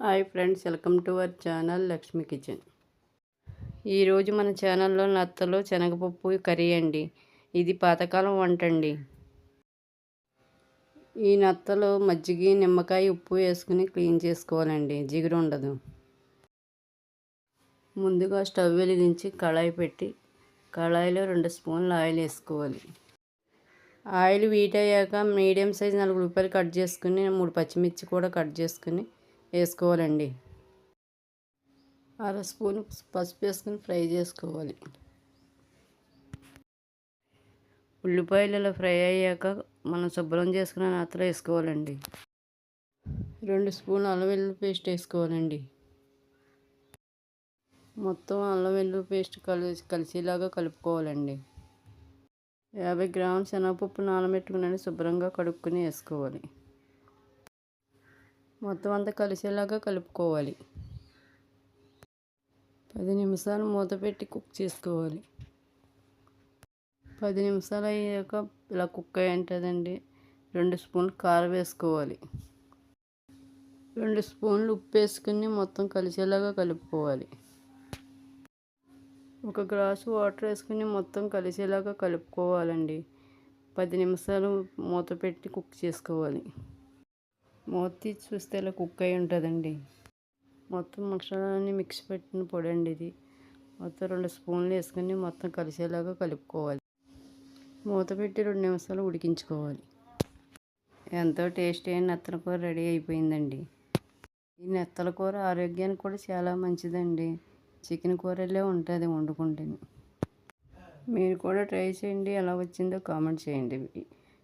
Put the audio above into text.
Hi friends welcome to our channel Lakshmi kitchen. ఈరోజు మన ఛానల్లో నత్తలో శనగపప్పు కర్రీ అండి. ఇది పాతకాలం వంట అండి. ఈ నత్తలో మజ్జిగ నిమ్మకాయ ఉప్పు వేసుకుని క్లీన్ చేసుకోవాలండి. జిగురు ఉండదు. ముందుగా స్టవ్ వెలిగించి కళాయి పెట్టి కళాయిలో రెండు స్పూన్లు ఆయిల్ వేసుకోవాలి. ఆయిల్ వీట్ అయ్యాక మీడియం సైజ్ నాలుగు రూపాయలు కట్ చేసుకుని మూడు పచ్చిమిర్చి కూడా కట్ చేసుకుని వేసుకోవాలండి. అర స్పూన్ పసుపు వేసుకుని ఫ్రై చేసుకోవాలి. ఉల్లిపాయలు ఇలా ఫ్రై అయ్యాక మనం శుభ్రం చేసుకున్న నాత్ర వేసుకోవాలండి. రెండు స్పూన్లు అల్లం వెల్లుల్లి పేస్ట్ వేసుకోవాలండి. మొత్తం అల్లం వెల్లుల్లి పేస్ట్ కలిసి కలిసేలాగా కలుపుకోవాలండి. యాభై గ్రాముల శనగపప్పు నానబెట్టుకుని శుభ్రంగా కడుక్కుని వేసుకోవాలి. మొత్తం అంతా కలిసేలాగా కలుపుకోవాలి. పది నిమిషాలు మూత పెట్టి కుక్ చేసుకోవాలి. పది నిమిషాలు అయ్యాక ఇలా కుక్ అయి ఉంటుందండి. రెండు స్పూన్లు కారం వేసుకోవాలి. రెండు స్పూన్లు ఉప్పు వేసుకుని మొత్తం కలిసేలాగా కలుపుకోవాలి. ఒక గ్లాసు వాటర్ వేసుకుని మొత్తం కలిసేలాగా కలుపుకోవాలండి. పది నిమిషాలు మూత పెట్టి కుక్ చేసుకోవాలి. మూత తీసి చూస్తే ఇలా కుక్ అయి ఉంటుందండి. మొత్తం మసాలాన్ని మిక్స్ పెట్టిన పొడి అండి ఇది. మొత్తం రెండు స్పూన్లు వేసుకుని మొత్తం కలిసేలాగా కలుపుకోవాలి. మూత పెట్టి రెండు నిమిషాలు ఉడికించుకోవాలి. ఎంతో టేస్ట్ అయిన నెత్తల కూర రెడీ అయిపోయిందండి. ఈ నెత్తల కూర ఆరోగ్యానికి కూడా చాలా మంచిదండి. చికెన్ కూరలే ఉంటుంది వండుకుంటే మీరు కూడా ట్రై చేయండి. ఎలా వచ్చిందో కామెంట్ చేయండి.